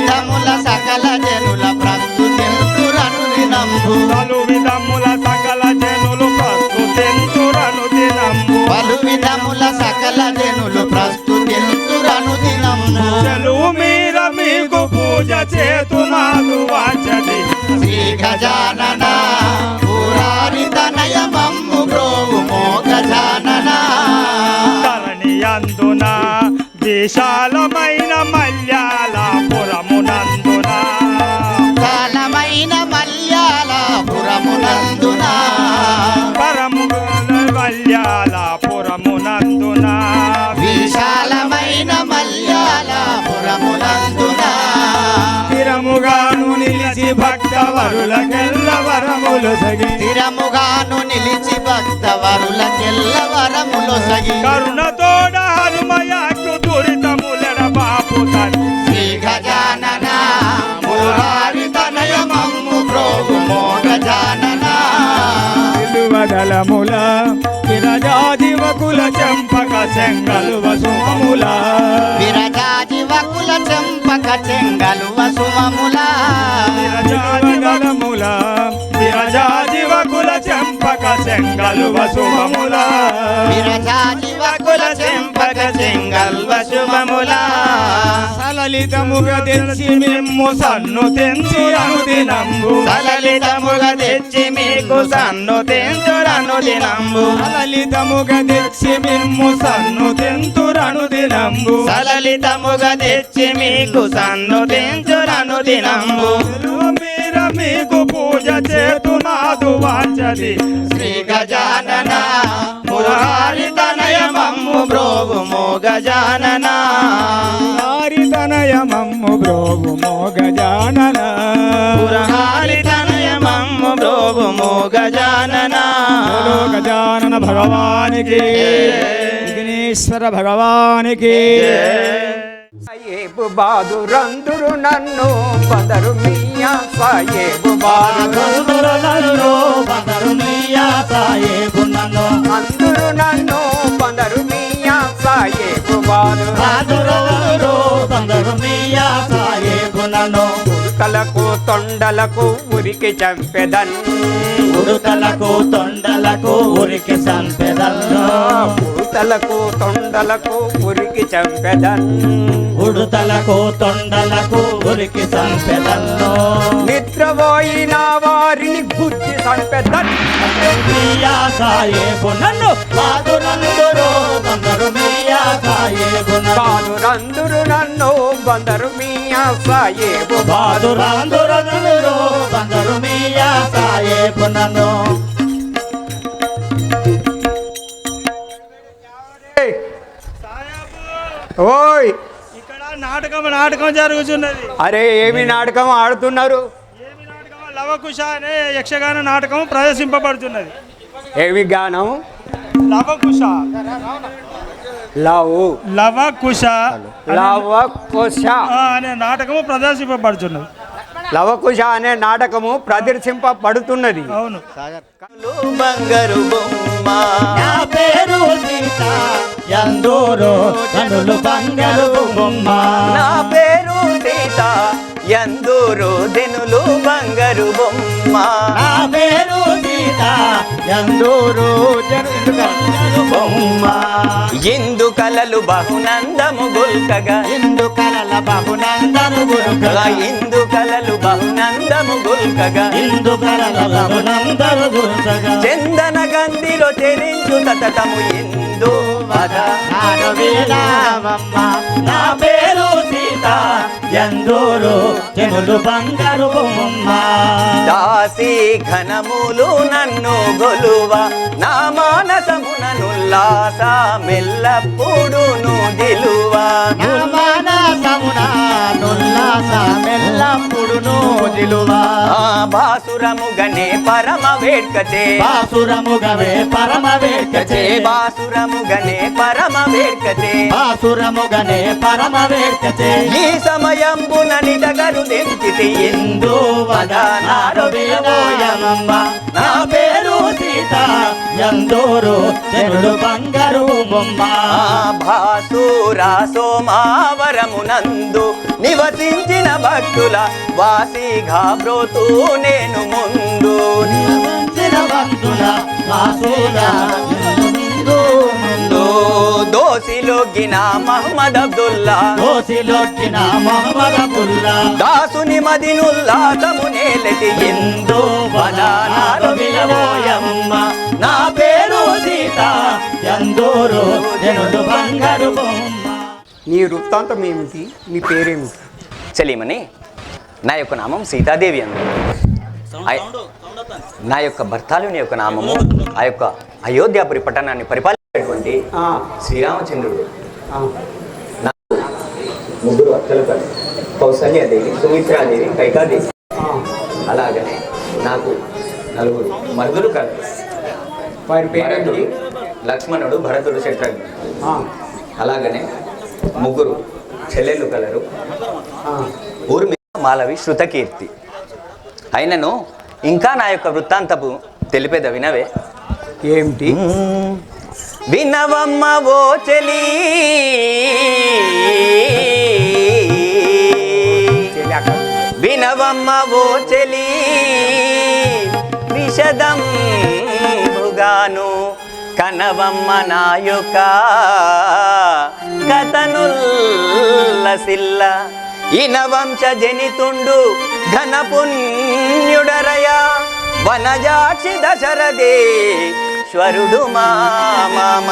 విధముల సకల జనుల ప్రస్తుతింతురను దినంబు పలు విధముల సకల జనులు దినంబు పలు విధముల సకల జనులు ప్రస్తుతింతురను దినంబు చెలువు మీకు పూజ చేతునాదు వాచది. శ్రీ గజానన పురారి గజానన ధరణి అందున విశాలమైన మల్యాల పురమునందున విశాలమైన మల్యాల పురమునందున స్థిరముగాను నిలిచి భక్త వరులకెల్ల వరములు సగి. స్థిరముగాను నిలిచి భక్త వరులకెల్ల వరములు సగి. కరుణతోడ హనుమయాకు దురితములెడ బాపు తన్ శ్రీ గజానన మురారి తనయ మమ్ము ప్రోగు మో గజానన నిలువదలముల విరజాదివకుల చెంపక చెంగలు వసుమముల విరజాజి వకుల చెంపక చెంగలు వసుమముల విరజాదివదలముల విరజాదివకుల చెంపక చెంగలు వసుమముల విరజాజి వకుల చెంపక చెంగల్ వసుమముల సలలితముగ తెచ్చి మిమ్ము సన్ను తెంచి అనుదినంబు. సలలితముగ తెచ్చి మీకు సన్ను తెంచురను దినంబు. సలలితముగ తెచ్చి మిమ్ము సన్ను తెంతురను దినంబు. సలలితముగ తెచ్చి మీకు సన్ను తెంచురను దినంబు. మీర మీకు పూజ చేతునాదు వాంచది శ్రీ గజానన మురారి తనయ మమ్ము బ్రోగు మో గజానన నారి తనయ మమ్ము బ్రోగు మోగ జానన. మురహారి తనయ మమ్ము బ్రోగు మో గజానన గజానన భగవానికి విఘ్నేశ్వర భగవానికి సాయేబు బాదురందురు నన్ను బదరు మియా సాయేబు బాదురందురు నన్ను బందరు నీయా సాయేబు నన్ను అందరు నన్ను బదరు మియా సాయేబు బాదు బాదురు నీయా సాయేబు నన్ను ఉడతలకు తొండలకు ఉరికి చంపెదన్. ఉడుతలకు తొండలకు ఉరికి సంపెదల్లో ఉడతలకు తొండలకు ఉరికి చంపెదన్. ఉడుతలకు తొండలకు ఉరికి సంపెదల్లో నిద్రపోయిన వారిని బుద్ధి చంపెదన్. సాయేబు నన్ను సాయేబు నన్ను బాదురందురు నన్ను బందరు మియా సాయేబు బాదురందురు బందరు మీయా సాయేబు నన్ను ఓయ్. ఇక్కడ నాటకం నాటకం జరుగుతున్నది అరే ఏమి నాటకం ఆడుతున్నారు? ఏమి నాటకం? లవకుశ అనే యక్షగాన నాటకం ప్రదర్శింపబడుతున్నది. ఏమి గానం? లవకుశ. లవ్. లవకుశ లవకుశ. ఆ, అనే నాటకము ప్రదర్శింపబడుతున్నది లవకుశ అనే నాటకము ప్రదర్శింపబడుతున్నది. అవును. బంగారు బొమ్మ. నా పేరు సీత ఎందూరు కనులు బంగారు బొమ్మ. నా పేరు సీత ఎందూరు దినులు బంగారు బొమ్మ. నా పేరు సీత ఎందూరు ఇందు కలలు బహునందము గుల్కగా. ఇందు కలల బహునందను గురుకగా ఇందు గుల్కగా ఇందు చందన గంధిలో చెరించు తతము ఇందు వద. నా పేరు సీత ఎందూరు బంగారు దాసి ఘనములు నన్ను గొలువ నా మానసముననుల్లాస మెల్లప్పుడును దిలువ నా మానస అంగమున నుల్లాసమెల్లప్పుడును జిలువా ఆ బాసురముగనే పరమ వేడ్కచే బాసురముగవే పరమ వేడ్కచే బాసురముగనే పరమ వేడ్కచే బాసురముగనే పరమ వేడ్కచే ఈ సమయంబున నిదగరు దించితి ఇందు వదనారు వినోయమ్మ నా పేరు సీత ఎందూరు చెరుడు బంగారు బొమ్మ. భాసురా సోమావరమునందు నివసించిన భక్తుల వాసిగా బ్రోతూ నేను ముందు. ముందు. దోసిలొగ్గిన మహమ్మద్ అబ్దుల్లా. దోసిలొట్టిన మొహమ్మద పుల్లా దాసుని మదినుల్లాసము నేలటి ఎందు వదనాలు వినబోయమ్మ నా పేరు సీత ఎందూరు చెరుడు బంగారు బొమ్మ. నీ వృత్తాంతం ఏమిటి? నీ పేరేమిటి? చెలీమని నా యొక్క నామం సీతాదేవి అంది. నా యొక్క భర్తాలుని యొక్క నామము ఆ యొక్క అయోధ్యాపురి పట్టణాన్ని పరిపాలించినటువంటి ఆ, శ్రీరామచంద్రుడు. ముగ్గురు అక్కలు కలు కౌసల్యాదేవి సుమిత్రాదేవి కైకాదేవి. ఆ. అలాగనే నాకు నలుగురు మరుదులు కలు వారి భరతుడు పేరేమిటి లక్ష్మణుడు భరతుడు శత్రుఘ్నుడు. ఆ, అలాగనే ముగ్గురు చెల్లెళ్ళు కలరు. ఆ. ఊర్మి మాలవి శృతకీర్తి. అయినను ఇంకా నా యొక్క వృత్తాంతపు తెలిపేద వినవే ఏమిటి? వినవమ్మ ఓ చెలి. వినవమ్మ ఓ చెలి. విషదం భుగాను కనవమ్మ నా యొక్క కథనుల్లసిల్ల ఇనవంశ జనితుండు ఘన వనజాక్షి దశరథే శ్వరుడు మా మామ.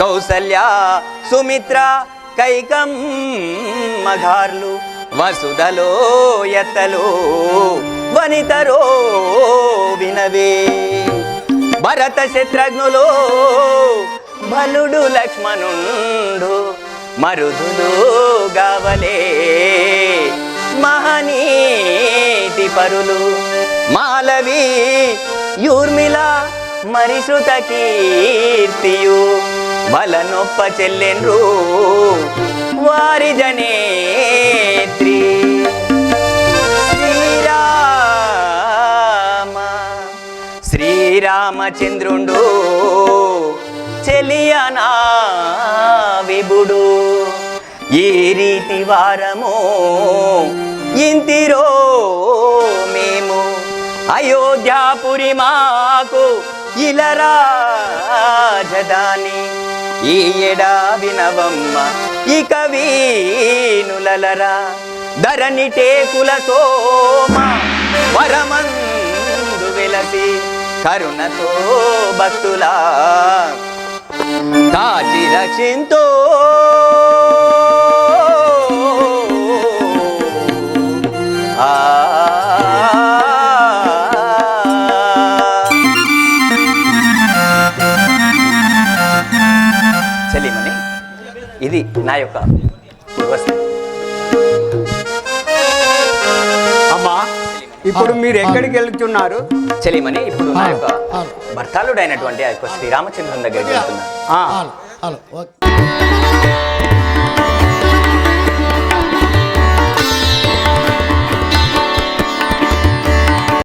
కౌసల్య సుమిత్ర కైకం మఘార్లు వసుదలో ఎత్తలో వనితరో వినవే. భరత శత్రుఘ్నులో బలుడు లక్ష్మణుండు మరుదుడు గవలే. మహనీతి పరులు మాలవి యూర్మిళ మరిశృత కీర్తియు బలనొప్ప చెల్లెన్రు వారి జనేత్రి. శ్రీరామ శ్రీరామచంద్రుండు చెలియనా విభుడు? ఈ రీతి వారము ఇంతిరో మేము. అయోధ్యాపురి మాకు ఇలరా రాజధాని. ఈ ఎడా వినవమ్మ ఇక వీనులరా ధరణి టేకుల సోమ వరమందు వెలసి కరుణతో భక్తులా కాచి రక్షింతో ఆ. చెల్లిమని ఇది నా యొక్క ఇప్పుడు మీరు ఎక్కడికి వెళ్తున్నారు? చెల్లిమని ఇప్పుడు నా యొక్క. భర్తాలుడైనటువంటి ఆ యొక్క శ్రీరామచంద్రుని దగ్గరికి ఓకే.